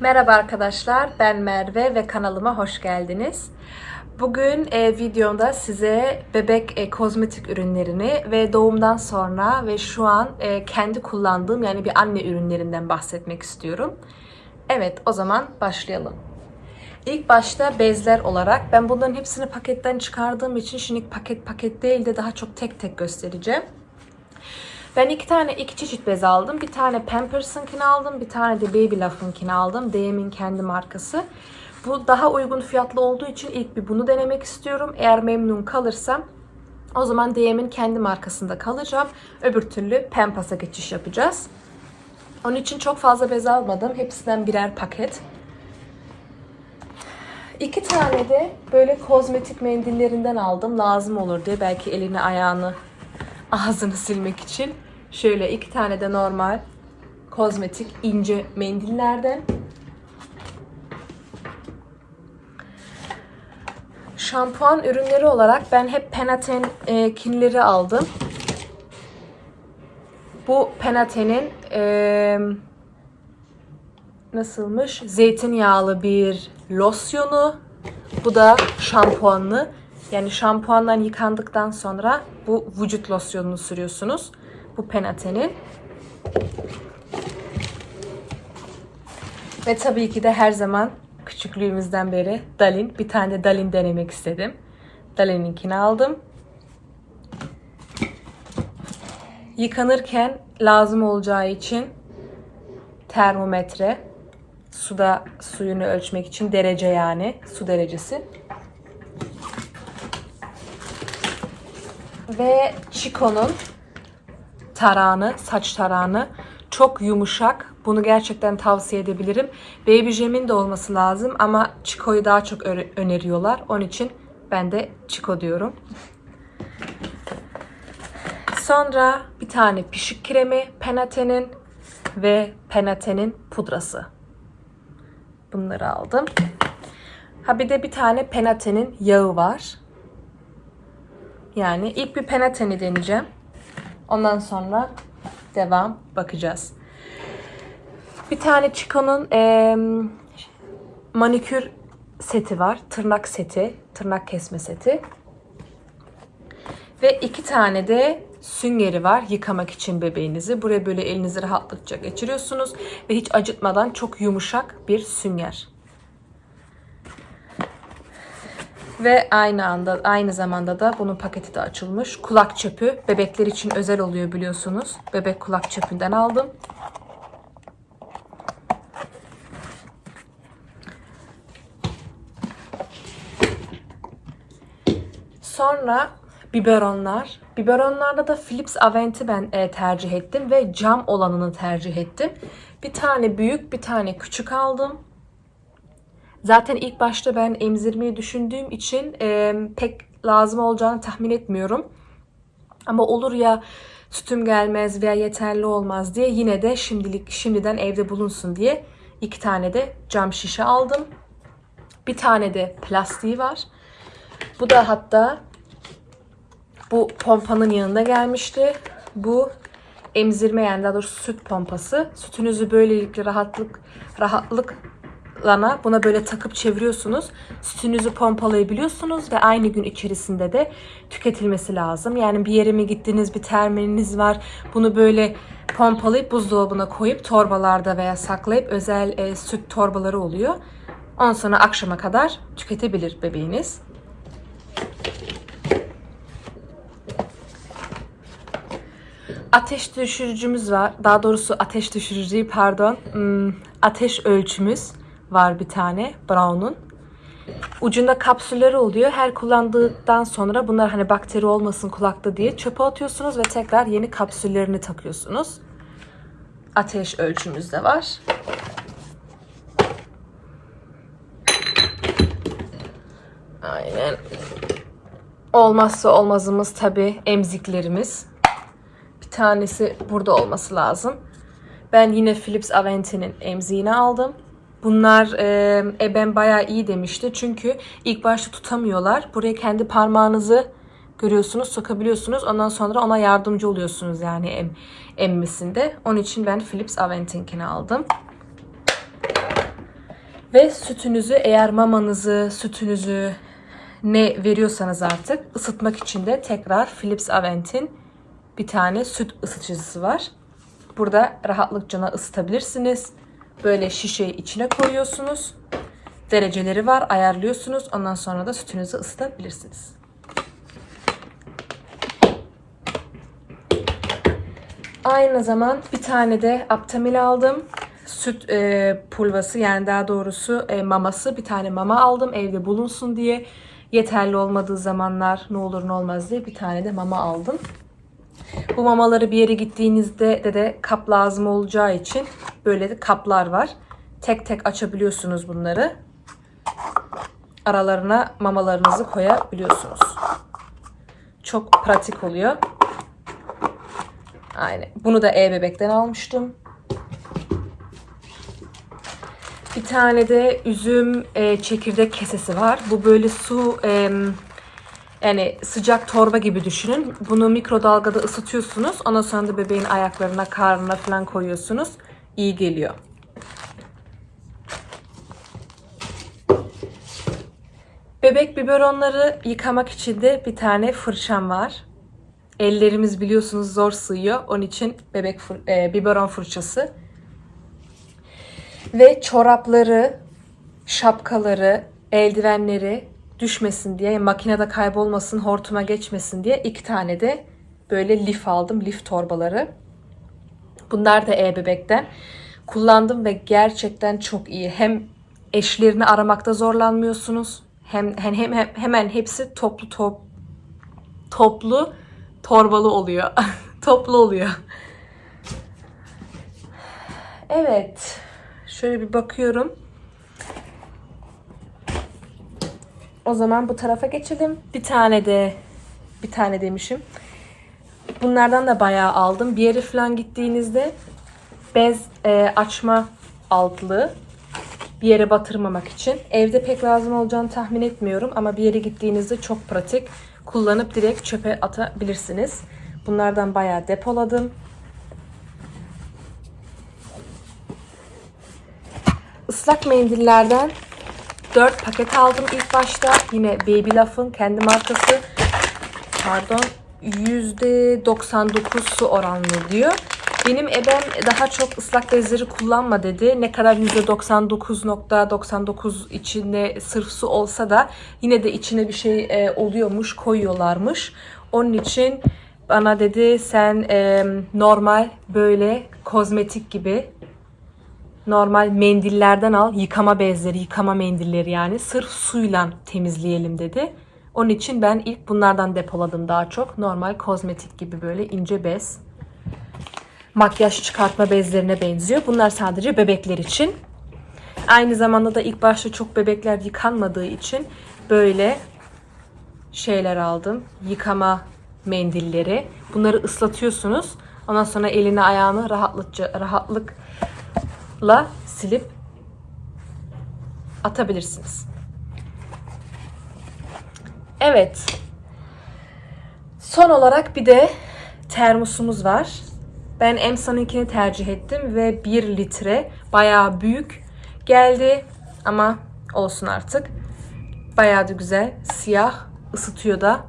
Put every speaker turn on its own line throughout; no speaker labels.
Merhaba arkadaşlar, ben Merve ve kanalıma hoş geldiniz. Bugün e, videomda size bebek e, kozmetik ürünlerini ve doğumdan sonra ve şu an e, kendi kullandığım yani bir anne ürünlerinden bahsetmek istiyorum. Evet, o zaman başlayalım. İlk başta bezler olarak ben bunların hepsini paketten çıkardığım için şimdi paket paket değil de daha çok tek tek göstereceğim. Ben iki tane iki çeşit bez aldım. Bir tane Pampers'ınkini aldım. Bir tane de Baby Love'ınkini aldım. DM'in kendi markası. Bu daha uygun fiyatlı olduğu için ilk bir bunu denemek istiyorum. Eğer memnun kalırsam o zaman DM'in kendi markasında kalacağım. Öbür türlü Pampas'a geçiş yapacağız. Onun için çok fazla bez almadım. Hepsinden birer paket. İki tane de böyle kozmetik mendillerinden aldım. Lazım olur diye. Belki elini ayağını ağzını silmek için. Şöyle iki tane de normal kozmetik ince mendillerden. Şampuan ürünleri olarak ben hep Panaten e, kinleri aldım. Bu Panaten'in e, nasılmış? Zeytinyağlı bir losyonu. Bu da şampuanlı. Yani şampuandan yıkandıktan sonra bu vücut losyonunu sürüyorsunuz. Bu Panaten'in. Ve tabii ki de her zaman küçüklüğümüzden beri Dalin. Bir tane de Dalin denemek istedim. Dalin'inkini aldım. Yıkanırken lazım olacağı için termometre. Suda suyunu ölçmek için derece yani. Su derecesi. Ve Chico'nun tarağını, saç tarağını çok yumuşak. Bunu gerçekten tavsiye edebilirim. Baby Jam'in de olması lazım ama Chico'yu daha çok öneriyorlar. Onun için ben de Chico diyorum. Sonra bir tane pişik kremi Panate'nin ve Panate'nin pudrası. Bunları aldım. Ha bir de bir tane Panate'nin yağı var. Yani ilk bir Panate'ni deneyeceğim. Ondan sonra devam bakacağız. Bir tane Chico'nun eee, manikür seti var. Tırnak seti. Tırnak kesme seti. Ve iki tane de süngeri var yıkamak için bebeğinizi. Buraya böyle elinizi rahatlıkça geçiriyorsunuz. Ve hiç acıtmadan çok yumuşak bir sünger. Ve aynı anda aynı zamanda da bunun paketi de açılmış. Kulak çöpü bebekler için özel oluyor biliyorsunuz. Bebek kulak çöpünden aldım. Sonra biberonlar. Biberonlarda da Philips Avent'i ben e, tercih ettim ve cam olanını tercih ettim. Bir tane büyük, bir tane küçük aldım. Zaten ilk başta ben emzirmeyi düşündüğüm için e, pek lazım olacağını tahmin etmiyorum. Ama olur ya sütüm gelmez veya yeterli olmaz diye yine de şimdilik şimdiden evde bulunsun diye iki tane de cam şişe aldım. Bir tane de plastiği var. Bu da hatta bu pompanın yanında gelmişti. Bu emzirme yani daha doğrusu süt pompası. Sütünüzü böylelikle rahatlık rahatlıkla buna böyle takıp çeviriyorsunuz. Sütünüzü pompalayabiliyorsunuz ve aynı gün içerisinde de tüketilmesi lazım. Yani bir yere mi gittiniz, bir termininiz var. Bunu böyle pompalayıp buzdolabına koyup torbalarda veya saklayıp özel e, süt torbaları oluyor. Ondan sonra akşama kadar tüketebilir bebeğiniz. ateş düşürücümüz var. Daha doğrusu ateş düşürücü pardon. Hmm, ateş ölçümüz var bir tane Brown'un. Ucunda kapsülleri oluyor. Her kullandıktan sonra bunlar hani bakteri olmasın kulakta diye çöpe atıyorsunuz ve tekrar yeni kapsüllerini takıyorsunuz. Ateş ölçümüz de var. Aynen. Olmazsa olmazımız tabi emziklerimiz. Bir tanesi burada olması lazım. Ben yine Philips Aventi'nin emziğini aldım. Bunlar e, eben bayağı iyi demişti. Çünkü ilk başta tutamıyorlar. Buraya kendi parmağınızı görüyorsunuz, sokabiliyorsunuz. Ondan sonra ona yardımcı oluyorsunuz yani em, emmesinde. Onun için ben Philips Aventi'nkini aldım. Ve sütünüzü eğer mamanızı, sütünüzü ne veriyorsanız artık ısıtmak için de tekrar Philips Avent'in bir tane süt ısıtıcısı var. Burada rahatlıkça ısıtabilirsiniz. Böyle şişeyi içine koyuyorsunuz. Dereceleri var, ayarlıyorsunuz. Ondan sonra da sütünüzü ısıtabilirsiniz. Aynı zaman bir tane de Aptamil aldım. Süt e, pulvası yani daha doğrusu e, maması bir tane mama aldım evde bulunsun diye. Yeterli olmadığı zamanlar ne olur ne olmaz diye bir tane de mama aldım. Bu mamaları bir yere gittiğinizde de de kap lazım olacağı için böyle kaplar var. Tek tek açabiliyorsunuz bunları. Aralarına mamalarınızı koyabiliyorsunuz. Çok pratik oluyor. Aynen. Bunu da e-bebekten almıştım. Bir tane de üzüm e, çekirdek kesesi var. Bu böyle su e, yani sıcak torba gibi düşünün. Bunu mikrodalgada ısıtıyorsunuz. Ondan sonra da bebeğin ayaklarına, karnına falan koyuyorsunuz. İyi geliyor. Bebek biberonları yıkamak için de bir tane fırçam var. Ellerimiz biliyorsunuz zor sığıyor. Onun için bebek fır, e, biberon fırçası. Ve çorapları, şapkaları, eldivenleri düşmesin diye, makinede kaybolmasın, hortuma geçmesin diye iki tane de böyle lif aldım. Lif torbaları. Bunlar da e-bebekten. Kullandım ve gerçekten çok iyi. Hem eşlerini aramakta zorlanmıyorsunuz. Hem, hem, hem hemen hepsi toplu top toplu torbalı oluyor. toplu oluyor. Evet. Şöyle bir bakıyorum. O zaman bu tarafa geçelim. Bir tane de bir tane demişim. Bunlardan da bayağı aldım. Bir yere falan gittiğinizde bez e, açma altlığı bir yere batırmamak için. Evde pek lazım olacağını tahmin etmiyorum ama bir yere gittiğinizde çok pratik. Kullanıp direkt çöpe atabilirsiniz. Bunlardan bayağı depoladım. Islak mendillerden 4 paket aldım ilk başta. Yine Baby Love'ın kendi markası. Pardon. %99 su oranlı diyor. Benim ebem daha çok ıslak bezleri kullanma dedi. Ne kadar %99.99 içinde sırf su olsa da yine de içine bir şey e, oluyormuş, koyuyorlarmış. Onun için bana dedi sen e, normal böyle kozmetik gibi normal mendillerden al. Yıkama bezleri, yıkama mendilleri yani. Sırf suyla temizleyelim dedi. Onun için ben ilk bunlardan depoladım daha çok. Normal kozmetik gibi böyle ince bez. Makyaj çıkartma bezlerine benziyor. Bunlar sadece bebekler için. Aynı zamanda da ilk başta çok bebekler yıkanmadığı için böyle şeyler aldım. Yıkama mendilleri. Bunları ıslatıyorsunuz. Ondan sonra elini ayağını rahatlıkça rahatlıkla silip atabilirsiniz. Evet. Son olarak bir de termosumuz var. Ben Emsa'nınkini tercih ettim ve 1 litre bayağı büyük geldi ama olsun artık. Bayağı da güzel. Siyah ısıtıyor da.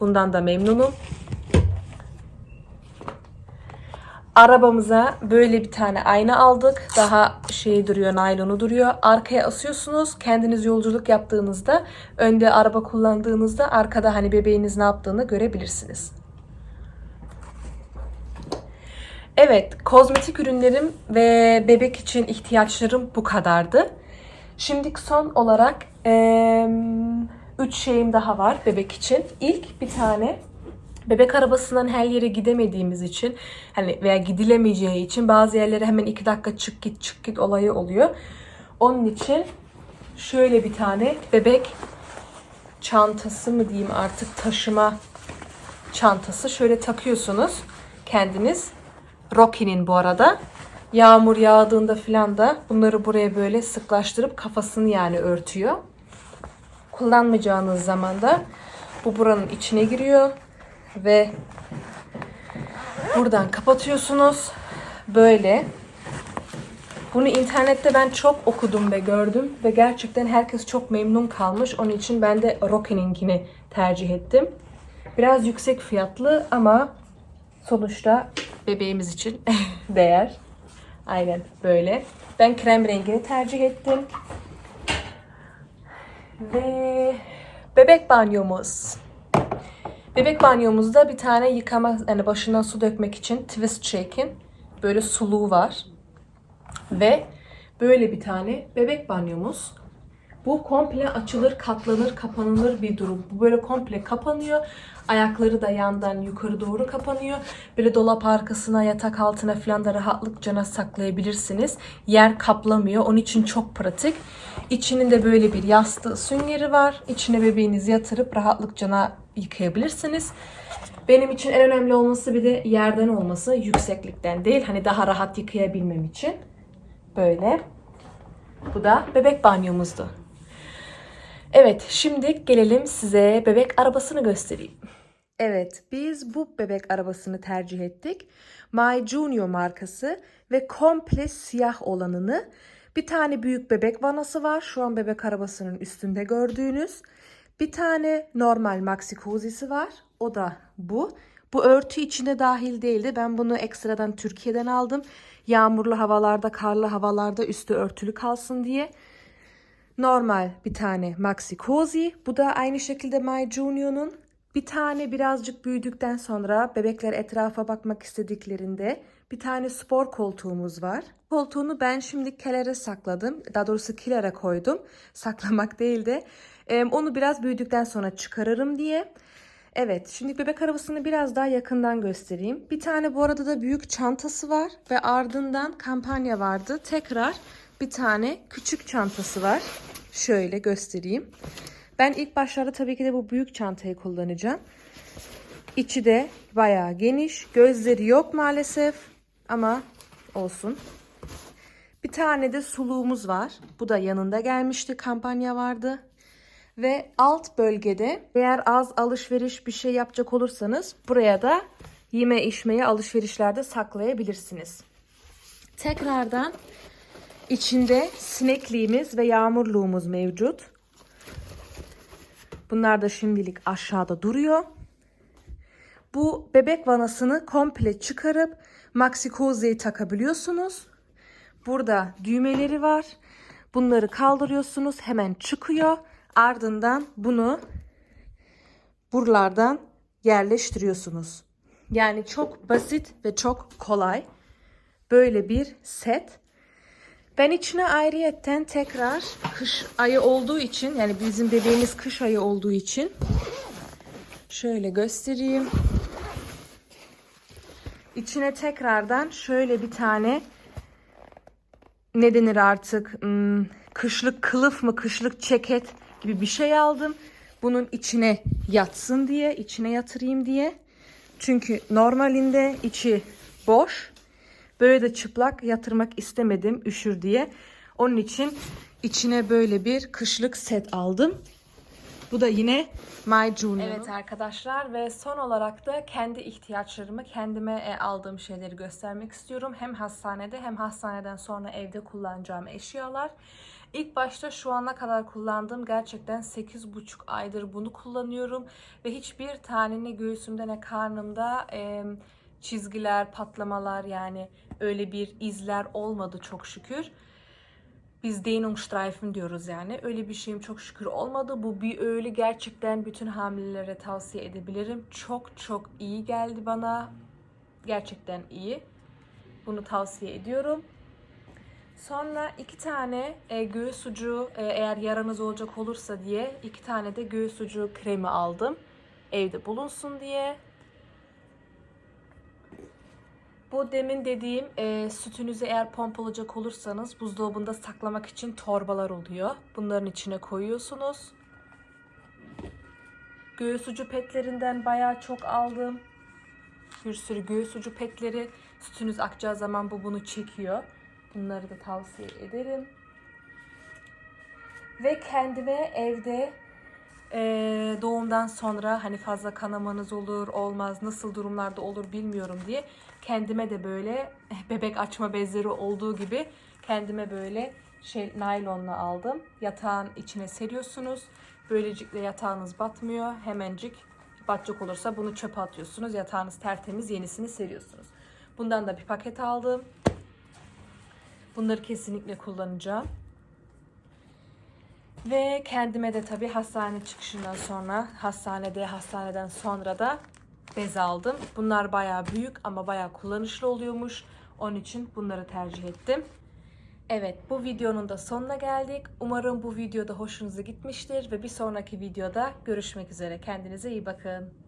Bundan da memnunum. Arabamıza böyle bir tane ayna aldık. Daha şey duruyor, naylonu duruyor. Arkaya asıyorsunuz. Kendiniz yolculuk yaptığınızda, önde araba kullandığınızda arkada hani bebeğiniz ne yaptığını görebilirsiniz. Evet, kozmetik ürünlerim ve bebek için ihtiyaçlarım bu kadardı. Şimdi son olarak 3 şeyim daha var bebek için. İlk bir tane bebek arabasından her yere gidemediğimiz için hani veya gidilemeyeceği için bazı yerlere hemen 2 dakika çık git çık git olayı oluyor. Onun için şöyle bir tane bebek çantası mı diyeyim artık taşıma çantası şöyle takıyorsunuz kendiniz Rocky'nin bu arada. Yağmur yağdığında filan da bunları buraya böyle sıklaştırıp kafasını yani örtüyor. Kullanmayacağınız zaman da bu buranın içine giriyor ve buradan kapatıyorsunuz. Böyle Bunu internette ben çok okudum ve gördüm ve gerçekten herkes çok memnun kalmış. Onun için ben de Rocky'ninkini tercih ettim. Biraz yüksek fiyatlı ama sonuçta bebeğimiz için değer. Aynen böyle. Ben krem rengini tercih ettim. Ve bebek banyomuz. Bebek banyomuzda bir tane yıkama, yani başından su dökmek için twist shake'in böyle suluğu var. Ve böyle bir tane bebek banyomuz. Bu komple açılır, katlanır, kapanılır bir durum. Bu böyle komple kapanıyor. Ayakları da yandan yukarı doğru kapanıyor. Böyle dolap arkasına, yatak altına falan da rahatlıkça saklayabilirsiniz. Yer kaplamıyor. Onun için çok pratik. İçinin de böyle bir yastığı süngeri var. İçine bebeğinizi yatırıp rahatlıkça yıkayabilirsiniz. Benim için en önemli olması bir de yerden olması, yükseklikten değil. Hani daha rahat yıkayabilmem için. Böyle. Bu da bebek banyomuzdu. Evet, şimdi gelelim size bebek arabasını göstereyim. Evet, biz bu bebek arabasını tercih ettik. My Junior markası ve komple siyah olanını. Bir tane büyük bebek vanası var. Şu an bebek arabasının üstünde gördüğünüz. Bir tane normal maxi cozy'si var. O da bu. Bu örtü içine dahil değildi. Ben bunu ekstradan Türkiye'den aldım. Yağmurlu havalarda, karlı havalarda üstü örtülü kalsın diye. Normal bir tane maxi cozy. Bu da aynı şekilde My Junior'un. Bir tane birazcık büyüdükten sonra bebekler etrafa bakmak istediklerinde bir tane spor koltuğumuz var. Koltuğunu ben şimdi kelere sakladım. Daha doğrusu kilere koydum. Saklamak değil de. Onu biraz büyüdükten sonra çıkarırım diye. Evet, şimdi bebek arabasını biraz daha yakından göstereyim. Bir tane bu arada da büyük çantası var ve ardından kampanya vardı. Tekrar bir tane küçük çantası var. Şöyle göstereyim. Ben ilk başlarda tabii ki de bu büyük çantayı kullanacağım. İçi de bayağı geniş. Gözleri yok maalesef ama olsun. Bir tane de suluğumuz var. Bu da yanında gelmişti. Kampanya vardı. Ve alt bölgede eğer az alışveriş bir şey yapacak olursanız buraya da yeme içmeye alışverişlerde saklayabilirsiniz. Tekrardan içinde sinekliğimiz ve yağmurluğumuz mevcut. Bunlar da şimdilik aşağıda duruyor. Bu bebek vanasını komple çıkarıp maxi cozy'yi takabiliyorsunuz. Burada düğmeleri var. Bunları kaldırıyorsunuz. Hemen çıkıyor. Ardından bunu buralardan yerleştiriyorsunuz. Yani çok basit ve çok kolay. Böyle bir set. Ben içine ayrıyetten tekrar kış ayı olduğu için yani bizim bebeğimiz kış ayı olduğu için şöyle göstereyim. İçine tekrardan şöyle bir tane ne denir artık hmm, kışlık kılıf mı kışlık ceket gibi bir şey aldım. Bunun içine yatsın diye, içine yatırayım diye. Çünkü normalinde içi boş. Böyle de çıplak yatırmak istemedim üşür diye. Onun için içine böyle bir kışlık set aldım. Bu da yine My Junior. Evet arkadaşlar ve son olarak da kendi ihtiyaçlarımı kendime e, aldığım şeyleri göstermek istiyorum. Hem hastanede hem hastaneden sonra evde kullanacağım eşyalar. İlk başta şu ana kadar kullandığım gerçekten 8,5 aydır bunu kullanıyorum. Ve hiçbir tane ne göğsümde ne karnımda e, çizgiler, patlamalar yani öyle bir izler olmadı çok şükür. Biz Dehnungsstreifen diyoruz yani. Öyle bir şeyim çok şükür olmadı. Bu bir öğle gerçekten bütün hamilelere tavsiye edebilirim. Çok çok iyi geldi bana. Gerçekten iyi. Bunu tavsiye ediyorum. Sonra iki tane e, göğüs ucu e, eğer yaranız olacak olursa diye iki tane de göğüs ucu kremi aldım. Evde bulunsun diye. Bu demin dediğim e, sütünüzü eğer pompalayacak olursanız buzdolabında saklamak için torbalar oluyor. Bunların içine koyuyorsunuz. Göğüs ucu petlerinden bayağı çok aldım. Bir sürü göğüs ucu petleri. Sütünüz akacağı zaman bu bunu çekiyor. Bunları da tavsiye ederim. Ve kendime evde e, doğumdan sonra hani fazla kanamanız olur olmaz nasıl durumlarda olur bilmiyorum diye kendime de böyle bebek açma bezleri olduğu gibi Kendime böyle şey naylonla aldım. Yatağın içine seriyorsunuz. Böylelikle yatağınız batmıyor. Hemencik batacak olursa bunu çöpe atıyorsunuz. Yatağınız tertemiz yenisini seriyorsunuz. Bundan da bir paket aldım. Bunları kesinlikle kullanacağım. Ve kendime de tabii hastane çıkışından sonra, hastanede, hastaneden sonra da bez aldım. Bunlar bayağı büyük ama bayağı kullanışlı oluyormuş. Onun için bunları tercih ettim. Evet bu videonun da sonuna geldik. Umarım bu videoda hoşunuza gitmiştir ve bir sonraki videoda görüşmek üzere. Kendinize iyi bakın.